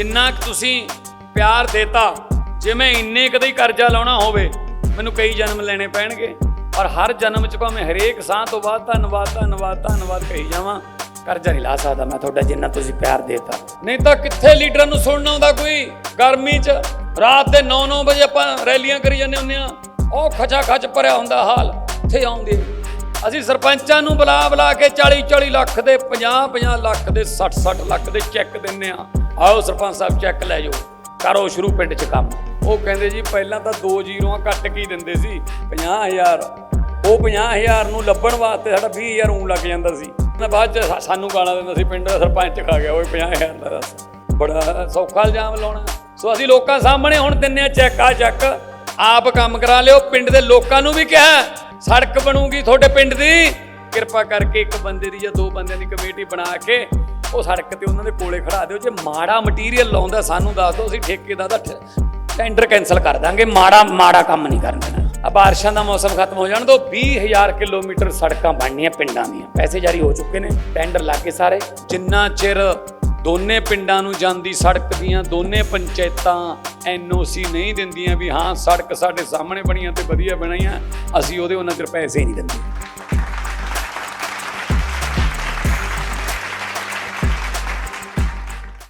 ਜਿੰਨਾ ਕੁ ਤੁਸੀਂ ਪਿਆਰ ਦੇਤਾ, ਜੇ ਮੈਂ ਇੰਨੇ ਕਦੇ ਹੀ ਕਰਜ਼ਾ ਲਾਉਣਾ ਹੋਵੇ, ਮੈਨੂੰ ਕਈ ਜਨਮ ਲੈਣੇ ਪੈਣਗੇ। ਔਰ ਹਰ ਜਨਮ ਚ ਭਾਵੇਂ ਹਰੇਕ ਸਾਹ ਤੋਂ ਬਾਅਦ ਧੰਨਵਾਦ ਧੰਨਵਾਦ ਧੰਨਵਾਦ ਕਹੀ ਜਾਵਾਂ, ਕਰਜ਼ਾ ਨਹੀਂ ਲਾ ਸਕਦਾ ਮੈਂ ਤੁਹਾਡਾ ਜਿੰਨਾ ਤੁਸੀਂ ਪਿਆਰ ਦੇਤਾ। ਨਹੀਂ ਤਾਂ ਕਿੱਥੇ ਲੀਡਰਾਂ ਨੂੰ ਸੁਣਨਾ ਆਉਂਦਾ ਕੋਈ ਗਰਮੀ ਚ? ਰਾਤ ਦੇ 9-9 ਵਜੇ ਆਪਾਂ ਰੈਲੀਆਂ ਕਰੀ ਜਾਂਦੇ ਹੁੰਦੇ ਆ ਉਹ ਖਚਾ ਖਚ ਭਰਿਆ ਹੁੰਦਾ ਹਾਲ, ਇੱਥੇ ਆਉਂਦੇ ਅਸੀਂ ਸਰਪੰਚਾਂ ਨੂੰ ਬੁਲਾ ਬੁਲਾ ਕੇ 40 40 ਲੱਖ ਦੇ 50 50 ਲੱਖ ਦੇ 60 60 ਲੱਖ ਦੇ ਚੈੱਕ ਦਿੰਨੇ ਆ ਆਓ ਸਰਪੰਚ ਸਾਹਿਬ ਚੈੱਕ ਲੈ ਜਾਓ। ਕਰੋ ਸ਼ੁਰੂ ਪਿੰਡ 'ਚ ਕੰਮ। ਉਹ ਕਹਿੰਦੇ ਜੀ, ਪਹਿਲਾਂ ਤਾਂ ਦੋ ਜ਼ੀਰੋਆਂ ਕੱਟ ਕੇ ਹੀ ਦਿੰਦੇ ਸੀ? 50000 ਉਹ 50000 ਨੂੰ ਲੱਭਣ ਵਾਸਤੇ ਸਾਡਾ 20000 ਉਂ ਲੱਗ ਜਾਂਦਾ ਸੀ। ਨਾ ਬਾਅਦ 'ਚ ਸਾਨੂੰ ਗਾਲਾਂ ਦਿੰਦਾ ਸੀ, ਪਿੰਡ ਦਾ ਸਰਪੰਚ ਖਾ ਗਿਆ ਉਹ 50000 ਦਾ ਦੱਸ। ਬੜਾ ਸੌਖਾ ਇਲਜ਼ਾਮ ਲਾਉਣਾ। ਸੋ ਅਸੀਂ ਲੋਕਾਂ ਸਾਹਮਣੇ ਹੁਣ ਦਿੰਨੇ ਆ ਚੈੱਕ ਆ ਚੱਕ ਆਪ ਕੰਮ ਕਰਾ ਲਿਓ, ਪਿੰਡ ਦੇ ਲੋਕਾਂ ਨੂੰ ਵੀ ਕਿਹਾ, ਸੜਕ ਬਣੂਗੀ ਤੁਹਾਡੇ ਪਿੰਡ ਦੀ। ਕਿਰਪਾ ਕਰਕੇ ਇੱਕ ਬੰਦੇ ਦੀ ਜਾਂ ਦੋ ਬੰਦਿਆਂ ਦੀ ਕਮੇਟੀ ਬਣਾ ਕੇ ਉਹ ਸੜਕ ਤੇ ਉਹਨਾਂ ਦੇ ਕੋਲੇ ਖੜਾ ਦਿਓ। ਜੇ ਮਾੜਾ ਮਟੀਰੀਅਲ ਲਾਉਂਦਾ ਸਾਨੂੰ ਦੱਸ ਦਿਓ, ਅਸੀਂ ਠੇਕੇਦਾਰ ਦਾ ਟੈਂਡਰ ਕੈਨਸਲ ਕਰ ਦਾਂਗੇ। ਮਾੜਾ ਮਾੜਾ ਕੰਮ ਨਹੀਂ ਕਰਨ ਦੇਣਾ। ਆ ਬਾਰਿਸ਼ਾਂ ਦਾ ਮੌਸਮ ਖਤਮ ਹੋ ਜਾਣ ਤੋਂ 20000 ਕਿਲੋਮੀਟਰ ਸੜਕਾਂ ਬਣਨੀਆਂ ਪਿੰਡਾਂ ਦੀਆਂ। ਪੈਸੇ ਜਾਰੀ ਹੋ ਚੁੱਕੇ ਨੇ ਟੈਂਡਰ ਲੱਗ ਗਏ ਸਾਰੇ। ਜਿੰਨਾ ਚਿਰ ਦੋਨੇ ਪਿੰਡਾਂ ਨੂੰ ਜਾਂਦੀ ਸੜਕ ਦੀਆਂ ਦੋਨੇ ਪੰਚਾਇਤਾਂ ਐਨਓਸੀ ਨਹੀਂ ਦਿੰਦੀਆਂ ਵੀ ਹਾਂ, ਸੜਕ ਸਾਡੇ ਸਾਹਮਣੇ ਬਣੀਆਂ ਤੇ ਵਧੀਆ ਬਣਾਈਆਂ ਅਸੀਂ ਉਹਦੇ ਉਹਨਾਂ ਚਿਰ ਪੈਸੇ ਨਹੀਂ ਦਿੰਦੇ।